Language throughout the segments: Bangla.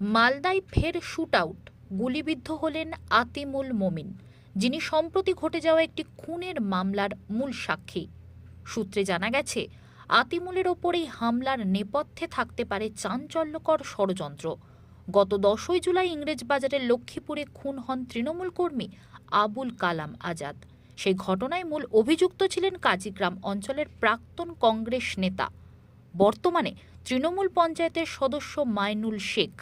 মালদায় ফের শুট আউট গুলিবিদ্ধ হলেন আতিমুল মোমিন, যিনি সম্প্রতি ঘটে যাওয়া একটি খুনের মামলার মূল সাক্ষী। সূত্রে জানা গেছে, আতিমুলের ওপরেই হামলার নেপথ্যে থাকতে পারে চাঞ্চল্যকর ষড়যন্ত্র। গত দশই জুলাই ইংরেজ বাজারের লক্ষ্মীপুরে খুন হন তৃণমূল কর্মী আবুল কালাম আজাদ। সেই ঘটনায় মূল অভিযুক্ত ছিলেন কাজীগ্রাম অঞ্চলের প্রাক্তন কংগ্রেস নেতা। বর্তমানে তৃণমূল পঞ্চায়েতের সদস্য মাইনুল শেখ।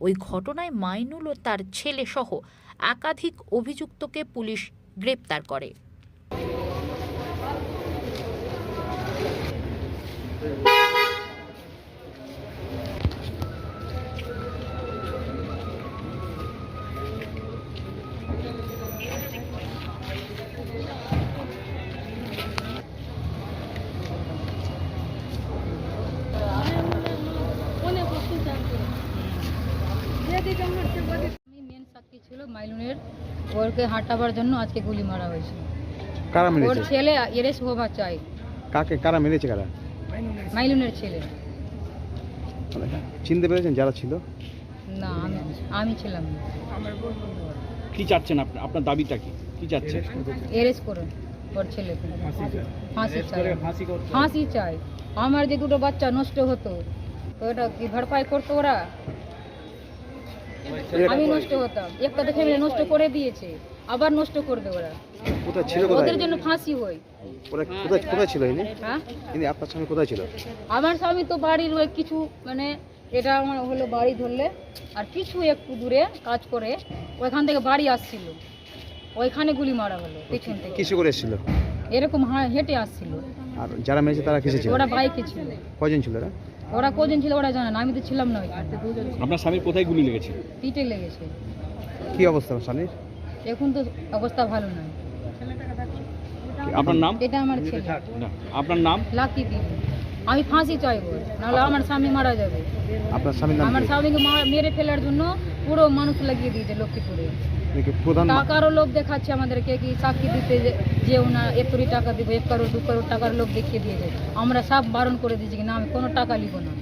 ওই ঘটনায় মাইনুল ও তার ছেলেসহ একাধিক অভিযুক্তকে পুলিশ গ্রেপ্তার করে। ছিল মাইলুনের ওরকে হাঁটাবার জন্য আজকে গুলি মারা হয়েছে। কারা ওর মেরেছে? ছেলে এরেস হওয়া চাই। কাকে? কারা মেরেছে কারা? মাইলুনের ছেলে। চিনতে পেরেছেন যারা ছিল? না আমি আমি ছিলাম না। কি চাচ্ছেন আপনি আপনার দাবিটা কি? কি চাচ্ছেন? এরেস করে ওর ছেলেকে ফাঁসি চাই। ফাঁসি চাই। আমার যে দুটো বাচ্চা নষ্ট হতো তো এটা কি ভরপাই করতো ওরা? আমি নষ্ট হতাম। একটা তো ফ্যামিলি নষ্ট করে দিয়েছে আবার নষ্ট করবে ওরা। কোথায় ছিল কোথায়? ওদের জন্য ফাঁসি হয় ওরা কোথায় কোথায় ছিল ইনি? হ্যাঁ? ইনি আপনার সঙ্গে কোথায় ছিল? আমার স্বামী তো বাড়ির ওই কিছু মানে এটা আমার হলো বাড়ি ধরলে আর কিছু একটু দূরে কাজ করে ওইখান থেকে বাড়ি আসছিল। ওইখানে গুলি মারা হলো পেছন থেকে। কিসে করে এসেছিল? এরকম হেঁটে আসছিল। আর যারা মেরেছে তারা কিসে ছিল? ওরা বাইকে ছিল। কজন ছিল ওরা ওরা কজন ছিল ওরা জানে না আমি তো ছিলাম না ওইখানে আপনার স্বামীর কোথায় গুলি লেগেছে? পিঠে লেগেছে। কি অবস্থা স্বামীর? এখন তো অবস্থা ভালো নয়। আপনার নাম? এটা আমার ছেলে। না আপনার নাম? লাকি দিদি। আমি ফাঁসি চাইব নাহলে আমার স্বামী মারা যাবে। আপনার স্বামীর নাম আমার স্বামীকে মেরে ফেলার জন্য পুরো মানুষ লাগিয়ে দিয়েছে লক্ষ্মীপুরে। প্রধান টাকারও লোভ দেখাচ্ছে আমাদেরকে কি সাক্ষী দিতে যে- যে ওনা এতরি টাকা দিব এক কারোর দু কারোর টাকার লোভ দেখিয়ে দিয়েছে আমরা সব বারণ করে দিয়েছি কি না আমি কোনো টাকা নিব না।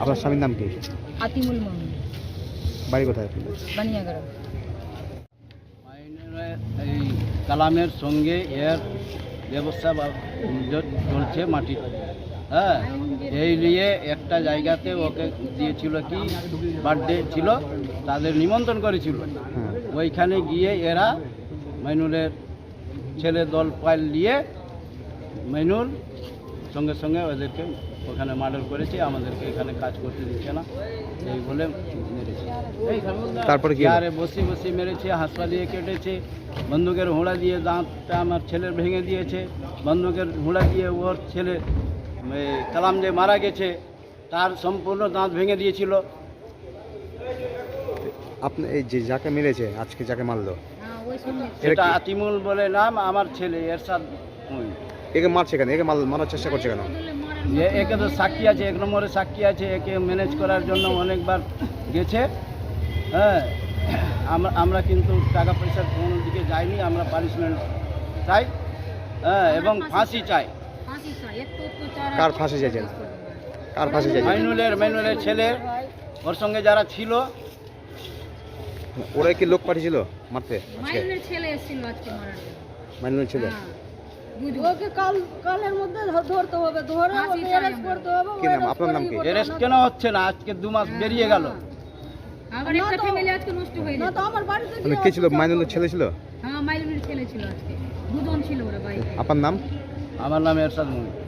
আপনার স্বামীর নাম কি? আতিমুল মমিন। বাড়ি কোথায়? বানিয়াগড়া। এই কালামের সঙ্গে এর ব্যবস্থা বা চলছে মাটির। হ্যাঁ এই নিয়ে একটা জায়গাতে ওকে দিয়েছিল কি বার্থডে ছিল তাদের নিমন্ত্রণ করেছিল। হ্যাঁ। ওইখানে গিয়ে এরা মাইনুলের ছেলে দল পাইল নিয়ে মাইনুল সঙ্গে সঙ্গে ওদেরকে ওখানে মার্ডার করেছে আমাদেরকে এখানে কাজ করতে দিচ্ছে না এই বলে মেরেছে। তারপরে আরে বসি বসি মেরেছে হাসপা দিয়ে কেটেছে বন্দুকের হুঁড়া দিয়ে দাঁতটা আমার ছেলের ভেঙে দিয়েছে বন্দুকের হুঁড়া দিয়ে ওর ছেলে কালাম যে মারা গেছে তার সম্পূর্ণ দাঁত ভেঙে দিয়েছিল। আপনি এই যে যাকে মেরেছে আজকে যাকে মারলো? হ্যাঁ এটা আতিমুল বলে নাম আমার ছেলে এরশাদ। একে মারছে কেন? একে মার- মারার চেষ্টা করছে কেন? একে তো সাক্ষী আছে এক নম্বরে সাক্ষী আছে একে ম্যানেজ করার জন্য অনেকবার গেছে। হ্যাঁ আমরা আমরা কিন্তু টাকা পয়সার কোনো দিকে যাইনি আমরা পানিশমেন্ট চাই। হ্যাঁ এবং ফাঁসি চাই। কার ফাঁসি চাইছেন? কার ফাঁসি চাইছেন? মাইনুলের মাইনুলের ছেলের ওর সঙ্গে যারা ছিল। ওরা কি লোক পাঠিয়েছিল মারতে? মাইনের ছেলে এসেছিল আজকে মারার মাইনুলের ছিল? হ্যাঁ। ওকে কাল কালের মধ্যে ধরতে হবে ধরে ওকে চাই করতে হবে কি নাম? আপনার নাম কি? অ্যারেস্ট কেন হচ্ছে না? আজকে দু মাস বেরিয়ে গেল। আমার একটা ফ্যামিলি আজকে নষ্ট হয়ে না তো আমার বাড়িতে ছিল? মাইনুলের ছেলে ছিল? হ্যাঁ মাইলুনের ছেলে ছিল আজকে। দুজন ছিল ওরা বাইকে আপনার নাম? আমার নাম এরশাদ মুই